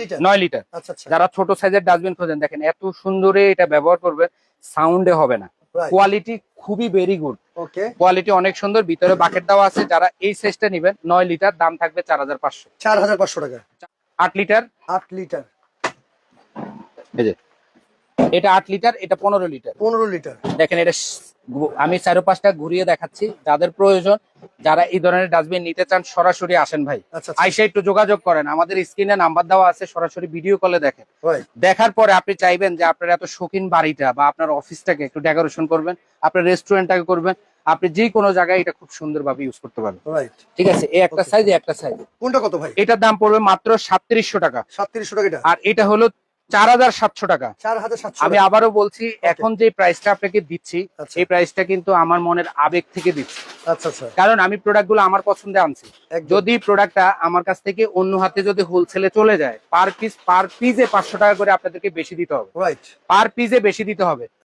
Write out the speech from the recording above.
Litre নয় litre আচ্ছা আচ্ছা। যারা ছোট সাইজের ডাস্টবিন খোঁজেন দেখেন এত সুন্দরে এটা ব্যবহার করবে সাউন্ডে হবে না। কোয়ালিটি খুবই ভেরি গুড ওকে কোয়ালিটি অনেক সুন্দর ভিতরে বাকেট দেওয়া আছে যারা এই সাইজটা নিবেন নয় লিটার দাম থাকবে চার হাজার পাঁচশো। চার হাজার পাঁচশো টাকা। আট লিটার আট লিটার এই যে। এটা আট লিটার এটা পনেরো লিটার। পনেরো লিটার। দেখেন এটা আমি চারো পাঁচটা ঘুরিয়ে দেখাচ্ছি। যাদের প্রয়োজন যারা এই ধরনের ডাস্টবিন নিতে চান সরাসরি আসেন ভাই। আচ্ছা আচ্ছা। আইসা একটু যোগাযোগ করেন। আমাদের স্ক্রিনে নাম্বার দেওয়া আছে সরাসরি ভিডিও কলে দেখেন। দেখার পরে আপনি চাইবেন যে আপনার এত শৌখিন বাড়িটা বা আপনার অফিসটাকে একটু ডেকোরেশন করবেন আপনার রেস্টুরেন্টটাকে করবেন আপনি যে কোনো জায়গায় এটা খুব সুন্দরভাবে ইউজ করতে পারবেন। ঠিক আছে? এই একটা সাইজ একটা সাইজ কোনটা কত ভাই? এটার দাম পড়বে মাত্র সাতত্রিশশো টাকা। সাতত্রিশশো টাকা আর এটা হলো চার হাজার সাতশো টাকা। আমি আবারও বলছি এখন যে প্রাইসটা আপনাকে দিচ্ছি আচ্ছা। এই প্রাইসটা কিন্তু আমার মনের আবেগ থেকে দিচ্ছি। আচ্ছা আচ্ছা। কারণ আমি প্রোডাক্টগুলো আমার পছন্দে আনছি। যদি প্রোডাক্টটা আমার কাছ থেকে অন্য হাতে যদি হোলসেলে চলে যায় পার পিস পার পাঁচশো টাকা করে আপনাদেরকে বেশি দিতে হবে। পার পিসে বেশি দিতে হবে।